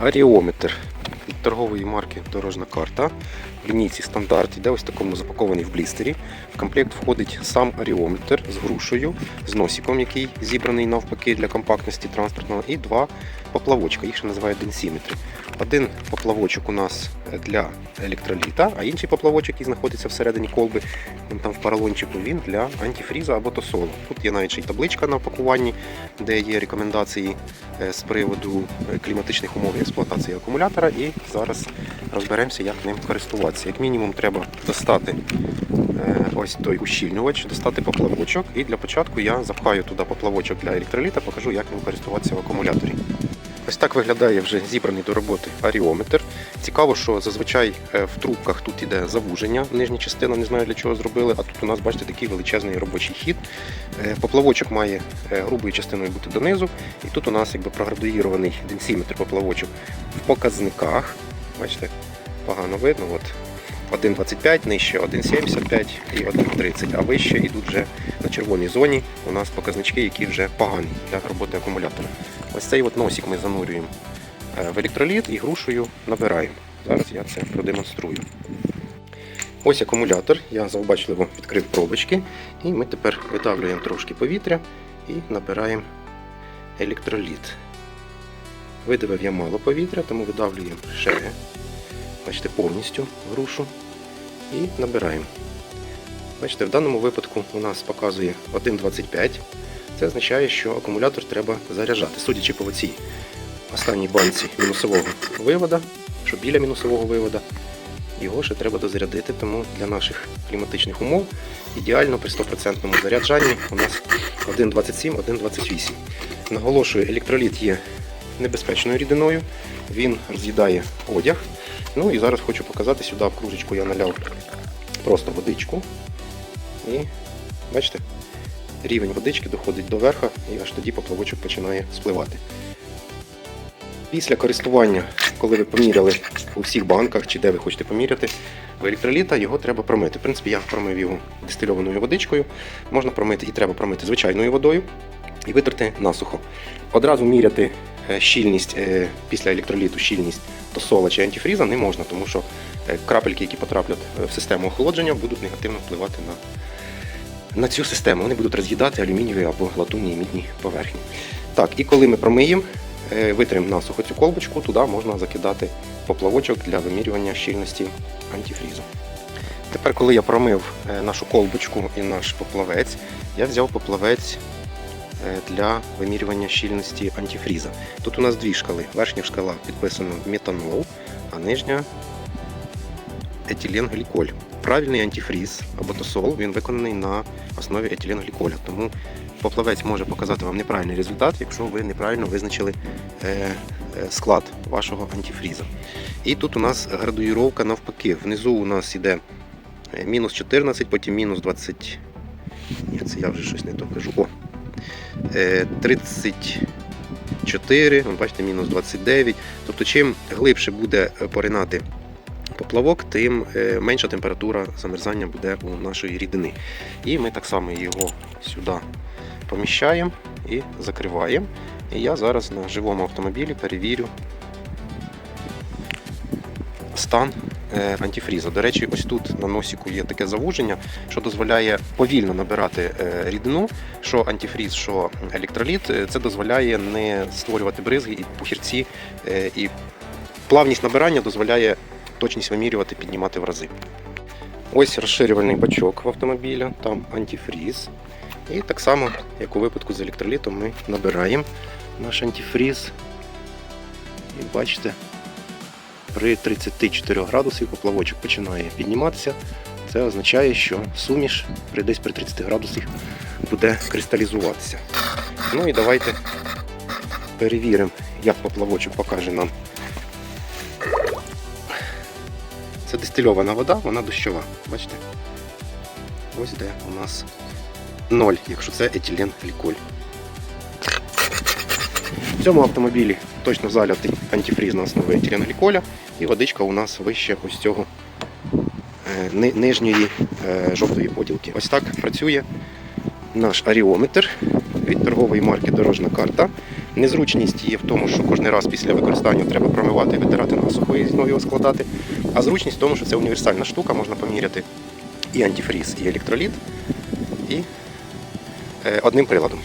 Аріометр від торгової марки Дорожна карта. В лінійці стандарт йде ось такому запакований в блістері. В комплект входить сам аріометр з грушею, з носиком, який зібраний навпаки для компактності транспортного, і два поплавочка, їх ще називають денсіметри. Один поплавочок у нас для електроліта, а інший поплавочок, який знаходиться всередині колби, він там в поролончику, він для антифріза або тосолу. Тут є навіть й табличка на пакуванні, де є рекомендації е, з приводу е, кліматичних умов експлуатації акумулятора. І зараз розберемося, як ним користуватися. Як мінімум, треба достати е, ось той ущільнювач, достати поплавочок. І для початку я запхаю туди поплавочок для електроліта, покажу, як ним користуватися в акумуляторі. Ось так виглядає вже зібраний до роботи аріометр. Цікаво, що зазвичай е, в трубках тут іде завуження, нижня частина, не знаю для чого зробили, а тут у нас, бачите, такий величезний робочий хід. Е, Поплавочок має е, грубою частиною бути донизу, і тут у нас якби проградуїрований денсіметр поплавочок в показниках. Бачите, погано видно. От 1,25, нижче 1,75 і 1,30, а вище йдуть вже на червоній зоні у нас показнички, які вже погані для роботи акумулятора. Ось цей от носик ми занурюємо е, в електроліт і грушею набираємо. Зараз я це продемонструю. Ось акумулятор, я завбачливо відкрив пробочки, і ми тепер видавлюємо трошки повітря і набираємо електроліт. Видавив я мало повітря, тому видавлюємо ще, бачите, повністю грушу і набираємо. Бачите, в даному випадку у нас показує 1,25. Це означає, що акумулятор треба заряджати. Судячи по цій останній банці мінусового вивода, що біля мінусового вивода, його ще треба дозарядити, тому для наших кліматичних умов ідеально при 100% заряджанні у нас 1,27, 1,28. Наголошую, електроліт є небезпечною рідиною, він роз'їдає одяг. Ну і зараз хочу показати сюди в кружечку я наляв просто водичку. І бачите, рівень водички доходить до верха і аж тоді поплавочок починає спливати. Після користування, коли ви поміряли у всіх банках чи де ви хочете поміряти в електроліта, його треба промити. В принципі, я промив його дистильованою водичкою. Можна промити і треба промити звичайною водою і витерти насухо. Одразу міряти е, щільність е, після електроліту, щільність тосола чи антифріза не можна, тому що е, крапельки, які потраплять е, в систему охолодження, будуть негативно впливати на на цю систему. Вони будуть роз'їдати алюмінієві або латунні і мідні поверхні. Так, і коли ми промиємо, е, витримо насухо цю колбочку, туди можна закидати поплавочок для вимірювання щільності антифрізу. Тепер, коли я промив нашу колбочку і наш поплавець, я взяв поплавець для вимірювання щільності антифріза. Тут у нас дві шкали. Верхня шкала підписана метанол, а нижня етиленгліколь. Правильний антифріз або тосол він виконаний на основі етиленгліколя. Тому поплавець може показати вам неправильний результат, якщо ви неправильно визначили е, е, склад вашого антифріза. І тут у нас градуїровка навпаки. Внизу у нас іде е, мінус 14, потім мінус 20. Ні, це я вже щось не то кажу. О, е, 34, вон, бачите, мінус 29. Тобто, чим глибше буде е, поринати поплавок, тим е, менша температура замерзання буде у нашої рідини. І ми так само його сюди поміщаємо і закриваємо. І я зараз на живому автомобілі перевірю стан е, антифріза. До речі, ось тут на носіку є таке завуження, що дозволяє повільно набирати е, рідину, що антифріз, що електроліт. Е, Це дозволяє не створювати бризги і пухірці, е, і плавність набирання дозволяє точність вимірювати, піднімати в рази. Ось розширювальний бачок в автомобіля, там антифріз. І так само, як у випадку з електролітом, ми набираємо наш антифріз. І бачите, при 34 градусах поплавочок починає підніматися. Це означає, що суміш при десь при 30 градусах буде кристалізуватися. Ну і давайте перевіримо, як поплавочок покаже нам. Це дистильована вода, вона дощова. Бачите? Ось де у нас 0, якщо це етилен гліколь. В цьому автомобілі точно залятий антифріз на основі етиленгліколя і водичка у нас вище ось цього е, нижньої е, жовтої поділки. Ось так працює наш аріометр від торгової марки Дорожна карта. Незручність є в тому, що кожен раз після використання треба промивати і витирати насухо і знову його складати. А зручність в тому, що це універсальна штука, можна поміряти і антифріз, і електроліт, і е, одним приладом.